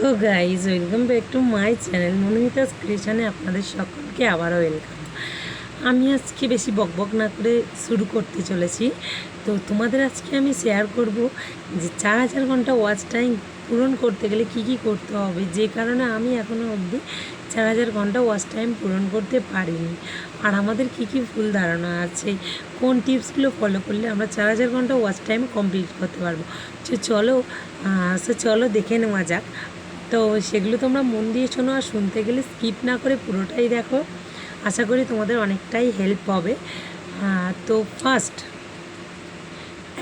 Hello guys welcome back to my channel মনোমিতাস ক্রিয়েশনে আপনাদের সকলকে আবারও ওয়েলকাম আমি আজকে বেশি বকবক না করে শুরু করতে চলেছি। তো তোমাদের আজকে আমি শেয়ার করব যে চার হাজার ঘণ্টা ওয়াচ টাইম পূরণ করতে গেলে কি কি করতে হবে? যে কারণে আমি এখনও অবধি চার হাজার ঘণ্টা ওয়াচ টাইম পূরণ করতে পারিনি। আর আমাদের কি কি ভুল ধারণা আছে? কোন টিপসগুলো ফলো করলে আমরা চার হাজার ঘণ্টা ওয়াচ টাইম কমপ্লিট করতে পারব? চলো সে চলো দেখে নেওয়া যাক। তো সেগুলো তোমরা মন দিয়ে শোনো আর শুনতে গেলে স্কিপ না করে পুরোটাই দেখো। আশা করি তোমাদের অনেকটাই হেল্প হবে। তো ফার্স্ট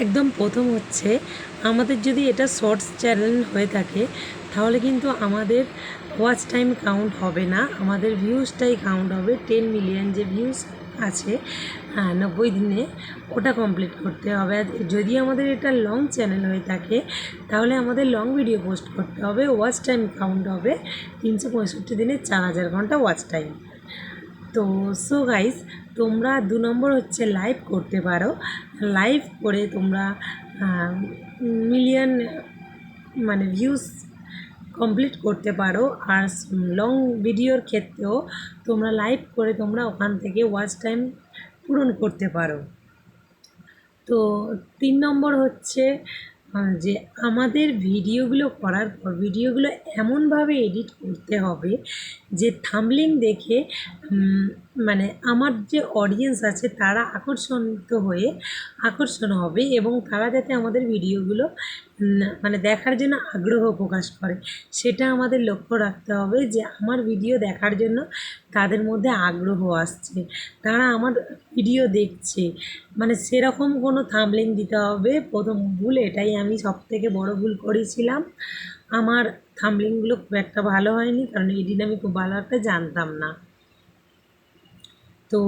একদম প্রথম হচ্ছে আমাদের যদি এটা শর্টস চ্যানেল হয়ে থাকে, তাহলে কিন্তু আমাদের ওয়াচ টাইম কাউন্ট হবে না। আমাদের ভিউজটাই কাউন্ট হবে। টেন মিলিয়ন যে ভিউজ আছে আহ, নব্বই দিনে ওটা কমপ্লিট করতে হবে। যদি আমাদের এটা লং চ্যানেল হয়ে থাকে তাহলে আমাদের লং ভিডিও পোস্ট করতে হবে ওয়াচ টাইম কাউন্ট হবে তিনশো পঁয়ষট্টি দিনে চার হাজার ঘণ্টা ওয়াচ টাইম তো সো গাইস তোমরা দু নম্বর হচ্ছে লাইভ করতে পারো। লাইভ করে তোমরা মিলিয়ন মানে ভিউজ কমপ্লিট করতে পারো আর লং ভিডিওর ক্ষেত্রেও তোমরা লাইভ করে তোমরা ওখান থেকে ওয়াচ টাইম পূরণ করতে পারো। তো তিন নম্বর হচ্ছে যে আমাদের ভিডিওগুলো করার পর, ভিডিওগুলো এমনভাবে এডিট করতে হবে যে থামলিং দেখে মানে আমার যে অডিয়েন্স আছে তারা আকর্ষণিত হয়ে আকর্ষণ হবে এবং তারা যাতে আমাদের ভিডিওগুলো মানে দেখার জন্য আগ্রহ প্রকাশ করে। সেটা আমাদের লক্ষ্য রাখতে হবে যে আমার ভিডিও দেখার জন্য তাদের মধ্যে আগ্রহ আসছে। তারা আমার ভিডিও দেখছে। মানে সেরকম কোনো থামলিং দিতে হবে, প্রথম ভুল এটাই আমি সব থেকে বড় ভুল করেছিলাম। আমার থামলিংগুলো খুব একটা ভালো হয়নি, কারণ এডিট আমি খুব ভালো একটা জানতাম না। তো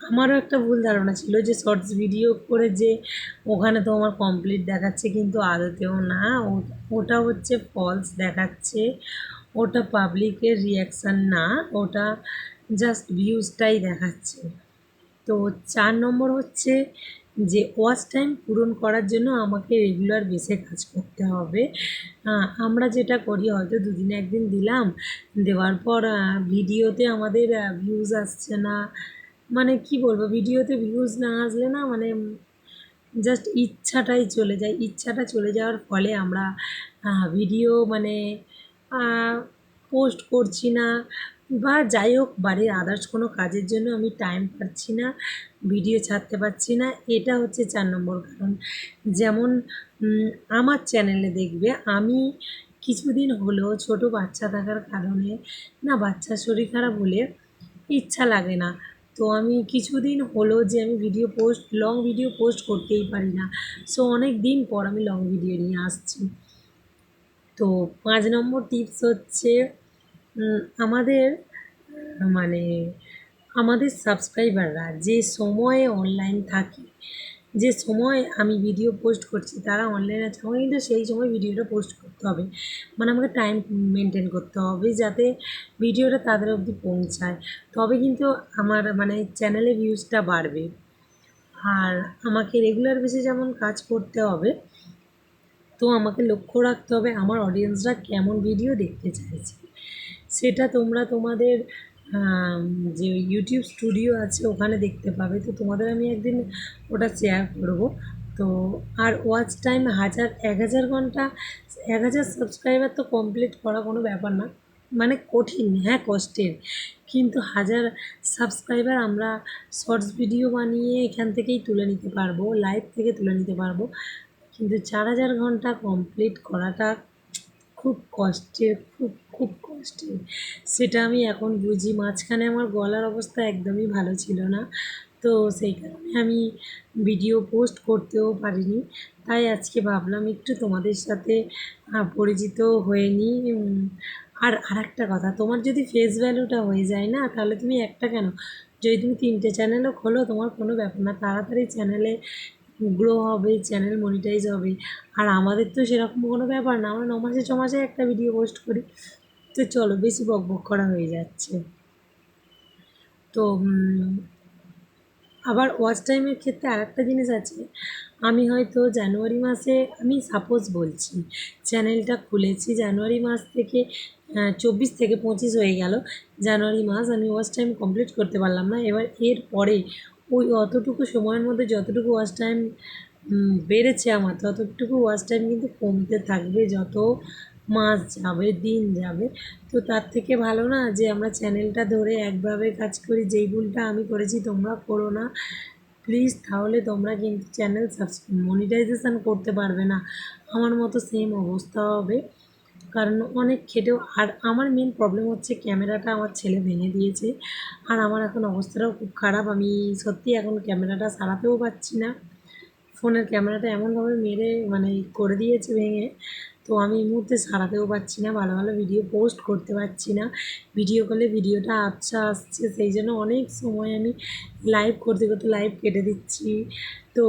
আমারও একটা ভুল ধারণা ছিল যে শর্টস ভিডিও করে যে ওখানে তো আমার কমপ্লিট দেখাচ্ছে কিন্তু আদতেও না। ওটা হচ্ছে ফলস দেখাচ্ছে। ওটা পাবলিকের রিয়াকশান না, ওটা জাস্ট ভিউজটাই দেখাচ্ছে। তো চার নম্বর হচ্ছে যে ওয়াচ টাইম পূরণ করার জন্য আমাকে রেগুলার বেসে কাজ করতে হবে। আমরা যেটা করি, হয়তো দুদিন একদিন দিলাম, দেওয়ার পর ভিডিওতে আমাদের ভিউজ আসছে না। মানে কি বলব, ভিডিওতে ভিউজ না আসলে না মানে জাস্ট ইচ্ছাটাই চলে যায়। ইচ্ছাটা চলে যাওয়ার ফলে আমরা ভিডিও মানে পোস্ট করছি না। বা যাই হোক, বাড়ির আদার্স কোনো কাজের জন্য আমি টাইম পাচ্ছি না ভিডিও ছাড়তে পারছি না, এটা হচ্ছে চার নম্বর কারণ। যেমন আমার চ্যানেলে দেখবে, আমি কিছুদিন হলো ছোট বাচ্চা থাকার কারণে, না বাচ্চার শরীর খারাপ হলে ইচ্ছা লাগে না। তো আমি কিছুদিন হলো যে আমি video post long video post করতেই পারি না। সো অনেক দিন পর আমি লং ভিডিও নিয়ে আসছি। তো পাঁচ নম্বর টিপস হচ্ছে আমাদের মানে আমাদের সাবস্ক্রাইবাররা যে সময়ে অনলাইন থাকে, যে সময় আমি ভিডিও পোস্ট করছি, তারা অনলাইন আছে, আমাকে কিন্তু সেই সময় ভিডিওটা পোস্ট করতে হবে। মানে আমাকে টাইম মেনটেন করতে হবে যাতে ভিডিওটা তাদের অবধি পৌঁছায়। তবে কিন্তু আমার মানে চ্যানেলে ভিউজটা বাড়বে। আর আমাকে রেগুলার বেসে যেমন কাজ করতে হবে, তো আমাকে লক্ষ্য রাখতে হবে আমার অডিয়েন্সরা কেমন ভিডিও দেখতে চাইছে। সেটা তোমরা তোমাদের যে ইউটিউব স্টুডিও আছে ওখানে দেখতে পাবে। তো তোমাদের আমি একদিন ওটা শেয়ার করব। তো আর ওয়াচ টাইম হাজার, এক হাজার ঘণ্টা, এক হাজার সাবস্ক্রাইবার তো কমপ্লিট করা কোনো ব্যাপার না। মানে কঠিন হ্যাঁ কষ্টের। কিন্তু হাজার সাবস্ক্রাইবার আমরা শর্টস ভিডিও বানিয়ে এখান থেকেই তুলে নিতে পারব লাইভ থেকে তুলে নিতে পারব। কিন্তু চার হাজার ঘণ্টা কমপ্লিট করাটা খুব কষ্টের খুব খুব কষ্টের সেটা আমি এখন বুঝি। মাঝখানে আমার গলার অবস্থা একদমই ভালো ছিল না। তো সেই কারণে আমি ভিডিও পোস্ট করতেও পারিনি। তাই আজকে ভাবলাম একটু তোমাদের সাথে পরিচিত হয়ে নিই। আর আরেকটা কথা, তোমার যদি ফেস ভ্যালুটা হয়ে যায় না, তাহলে তুমি একটা কেন? যদি তুমি তিনটে চ্যানেলও খোলো, তোমার কোনো ব্যাপার না। তাড়াতাড়ি চ্যানেলে গ্রো হবে চ্যানেল মনিটাইজ হবে। আর আমাদের তো সেরকম কোনো ব্যাপার না, আমরা ন মাসে ছ মাসে একটা ভিডিও পোস্ট করি। তো চলো, বেশি বক বক করা হয়ে যাচ্ছে। তো আবার ওয়াচ টাইমের ক্ষেত্রে আরেকটা জিনিস আছে। আমি হয়তো জানুয়ারি মাসে, আমি সাপোজ বলছি চ্যানেলটা খুলেছি জানুয়ারি মাস থেকে চব্বিশ থেকে পঁচিশ হয়ে গেল। জানুয়ারি মাস আমি ওয়াচ টাইম কমপ্লিট করতে পারলাম না। এবার এর পরে ওই অতটুকু সময়ের মধ্যে যতটুকু ওয়াচ টাইম বেড়েছে আমার, ততটুকু ওয়াচ টাইম কিন্তু কমতে থাকবে, যত মাস যাবে, দিন যাবে। তো তার থেকে ভালো না যে আমরা চ্যানেলটা ধরে একভাবে কাজ করি, যেই ভুলটা আমি করেছি তোমরা করো না। প্লিজ তাহলে তোমরা কিন্তু চ্যানেল সাবস্ক্রাইব মনিটাইজেশান করতে পারবে না। আমার মতো সেম অবস্থা হবে। কারণ অনেক খেটেও, আর আমার মেন প্রবলেম হচ্ছে ক্যামেরাটা আমার ছেলে ভেঙে দিয়েছে। আর আমার এখন অবস্থাটাও খুব খারাপ। আমি সত্যি এখন ক্যামেরাটা সারাতেও পারছি না। ফোনের ক্যামেরাটা এমনভাবে মেরে মানে করে দিয়েছে ভেঙে। তো আমি এই মুহূর্তে সারাতেও পারছি না, ভালো ভালো ভিডিও পোস্ট করতে পারছি না। ভিডিও করলে ভিডিওটা আচ্ছা আসছে, সেই জন্য অনেক সময় আমি লাইভ করতে করতে লাইভ কেটে দিচ্ছি। তো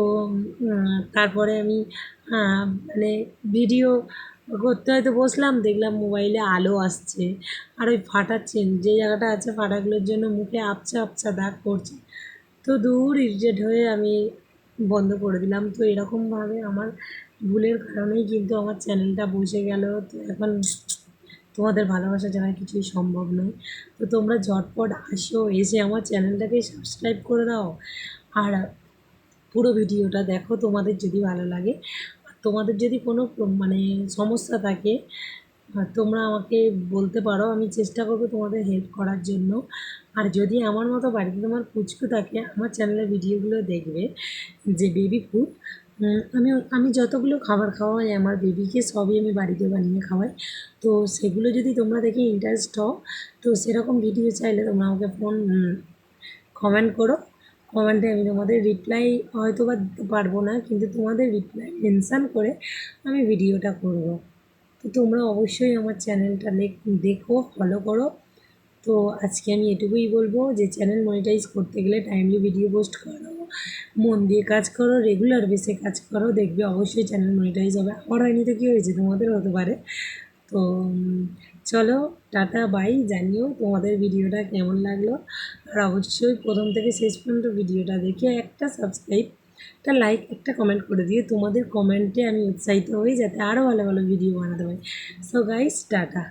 তারপরে আমি মানে ভিডিও করতে হয়তো বসলাম, দেখলাম মোবাইলে আলো আসছে। আর ওই ফাটাচ্ছেন যে জায়গাটা আছে ফাটাগুলোর জন্য মুখে আপচা আপচা দাগ পড়ছে। তো দূর ইরিটেট হয়ে আমি বন্ধ করে দিলাম। তো এরকমভাবে আমার ভুলের কারণেই কিন্তু আমার চ্যানেলটা বসে গেল। তো এখন তোমাদের ভালোবাসা ছাড়া কিছুই সম্ভব নয়। তো তোমরা ঝটপট আসো, এসে আমার চ্যানেলটাকে সাবস্ক্রাইব করে দাও। আর পুরো ভিডিওটা দেখো, তোমাদের যদি ভালো লাগে। তোমাদের যদি কোনো মানে সমস্যা থাকে তোমরা আমাকে বলতে পারো, আমি চেষ্টা করব তোমাদের হেল্প করার জন্য। আর যদি আমার মতো বাড়িতে তোমার পুচকু থাকে, আমার চ্যানেলের ভিডিওগুলো দেখবে, যে বেবি ফুড আমি আমি যতগুলো খাবার খাওয়াই, আমার বেবিকে সবই আমি বাড়িতে বানিয়ে খাওয়াই। তো সেগুলো যদি তোমরা দেখে ইন্টারেস্ট হও, তো সেরকম ভিডিও চাইলে তোমরা আমাকে ফোন কমেন্ট করো। কমেন্টে আমি তোমাদের রিপ্লাই হয়তো বা দিতে পারব না, কিন্তু তোমাদের রিপ্লাই মেনশান করে আমি ভিডিওটা করব। তো তোমরা অবশ্যই আমার চ্যানেলটা দেখো ফলো করো। তো আজকে আমি এটুকুই বলব যে চ্যানেল মনিটাইজ করতে গেলে টাইমলি ভিডিও পোস্ট করো, মন দিয়ে কাজ করো রেগুলার বেসে কাজ করো, দেখবে অবশ্যই চ্যানেল মনিটাইজ হবে। আমার হয়নি তো কী হয়েছে? তোমাদের হতে পারে। তো চলো, টাটা, বাই, জানিও তোমাদের ভিডিওটা কেমন লাগল। আর অবশ্যই প্রথম থেকে শেষ পর্যন্ত ভিডিওটা দেখে একটা সাবস্ক্রাইব একটা লাইক একটা কমেন্ট করে দিয়ে তোমাদের কমেন্টে আমি উৎসাহিত হই যাতে আরও ভালো ভালো ভিডিও বানাতে পারি। So guys ta-ta.